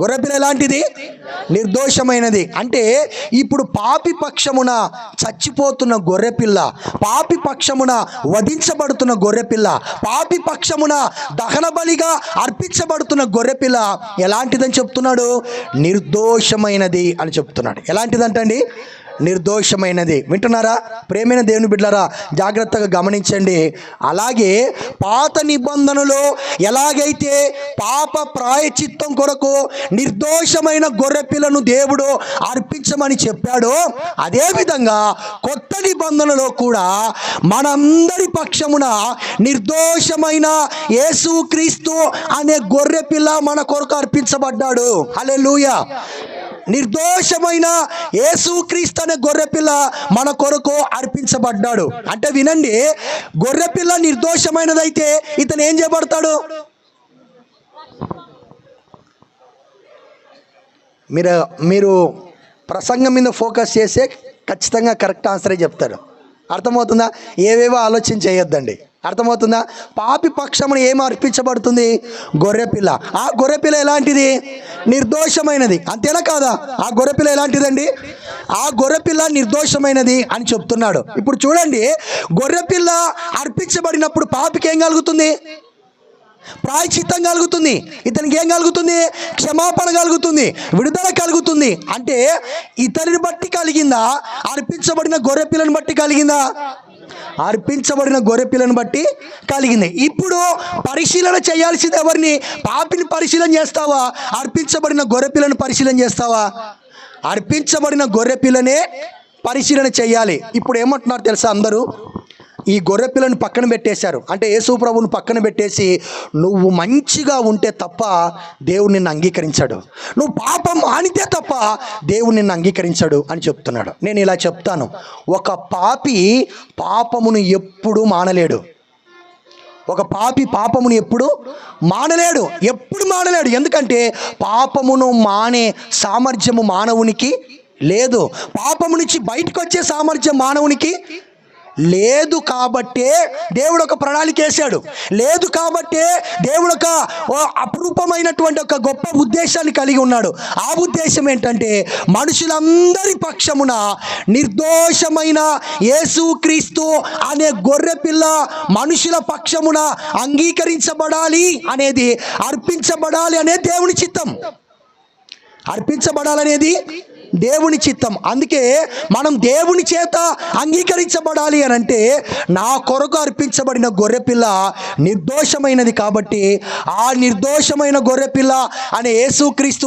గొర్రెపిల్ల ఎలాంటిది? నిర్దోషమైనది. అంటే ఇప్పుడు పాపి పక్షమున చచ్చిపోతున్న గొర్రెపిల్ల పాపి పక్షమున వధించబడుతున్న గొర్రెపిల్ల పాపి పక్షమున దహన బలిగా అర్పించబడుతున్న గొర్రెపిల్ల ఎలాంటిదని చెప్తున్నాడు? నిర్దోషమైనది అని చెప్తున్నాడు. ఎలాంటిదంటండి? నిర్దోషమైనది. వింటున్నారా? ప్రేమైన దేవుని బిడ్డలారా జాగ్రత్తగా గమనించండి. అలాగే పాత నిబంధనలో ఎలాగైతే పాప ప్రాయచిత్తం కొరకు నిర్దోషమైన గొర్రెపిల్లను దేవుడు అర్పించమని చెప్పాడో అదేవిధంగా కొత్త నిబంధనలో కూడా మనందరి పక్షమున నిర్దోషమైన యేసుక్రీస్తు అనే గొర్రెపిల్ల మన కొరకు అర్పించబడ్డాడు. అలెలుయ నిర్దోషమైన యేసుక్రీస్తు అనే గొర్రెపిల్ల మన కొరకు అర్పించబడ్డాడు. అంటే వినండి గొర్రెపిల్ల నిర్దోషమైనదైతే ఇతను ఏం చేయబడతాడు? మీరు మీరు ప్రసంగం మీద ఫోకస్ చేస్తే ఖచ్చితంగా కరెక్ట్ ఆన్సరే చెప్తారు అర్థమవుతుందా? ఏవేవో ఆలోచన చేయొద్దండి. అర్థమవుతుందా? పాపి పక్షమును ఏం అర్పించబడుతుంది? గొర్రెపిల్ల ఆ గొర్రెపిల్ల ఎలాంటిది? నిర్దోషమైనది. అంతేనా కాదా? ఆ గొర్రెపిల్ల ఎలాంటిదండి? ఆ గొర్రెపిల్ల నిర్దోషమైనది అని చెప్తున్నాడు. ఇప్పుడు చూడండి గొర్రెపిల్ల అర్పించబడినప్పుడు పాపికి ఏం కలుగుతుంది? ప్రాయచిత్తం కలుగుతుంది. ఇతనికి ఏం కలుగుతుంది? క్షమాపణ కలుగుతుంది. విడుదల కలుగుతుంది. అంటే ఇతనిని బట్టి కలిగిందా? అర్పించబడిన గొర్రె పిల్లని బట్టి కలిగిందా? అర్పించబడిన గొర్రెపిల్లను బట్టి కలిగింది. ఇప్పుడు పరిశీలన చేయాల్సింది ఎవరిని? పాపిని పరిశీలన చేస్తావా? అర్పించబడిన గొర్రె పిల్లని పరిశీలన చేస్తావా? అర్పించబడిన గొర్రె పిల్లనే పరిశీలన చేయాలి. ఇప్పుడు ఏమంటున్నారు తెలుసా అందరూ? ఈ గొర్రె పిల్లని పక్కన పెట్టేశారు. అంటే యేసు ప్రభువుని పక్కన పెట్టేసి నువ్వు మంచిగా ఉంటే తప్ప దేవుడు నిన్ను అంగీకరించాడు. నువ్వు పాపం మానితే తప్ప దేవుడు నిన్ను అంగీకరించాడు అని చెప్తున్నాడు. నేను ఇలా చెప్తాను. ఒక పాపి పాపమును ఎప్పుడూ మానలేడు. ఒక పాపి పాపమును ఎప్పుడు మానలేడు. ఎప్పుడు మానలేడు. ఎందుకంటే పాపమును మానే సామర్థ్యము మానవునికి లేదు. పాపము నుంచి బయటకు వచ్చే సామర్థ్యం మానవునికి లేదు కాబట్టే దేవుడు ఒక ప్రణాళిక వేశాడు. లేదు కాబట్టే దేవుడు ఒక ఓ అపురూపమైనటువంటి ఒక గొప్ప ఉద్దేశాన్ని కలిగి ఉన్నాడు. ఆ ఉద్దేశం ఏంటంటే మనుషులందరి పక్షమున నిర్దోషమైన యేసుక్రీస్తు అనే గొర్రె పిల్ల మనుషుల పక్షమున అంగీకరించబడాలి అనేది అర్పించబడాలి అనే దేవుని చిత్తం. అర్పించబడాలనేది దేవుని చిత్తం. అందుకే మనం దేవుని చేత అంగీకరించబడాలి అని అంటే నా కొరకు అర్పించబడిన గొర్రెపిల్ల నిర్దోషమైనది కాబట్టి ఆ నిర్దోషమైన గొర్రెపిల్ల అనే యేసుక్రీస్తు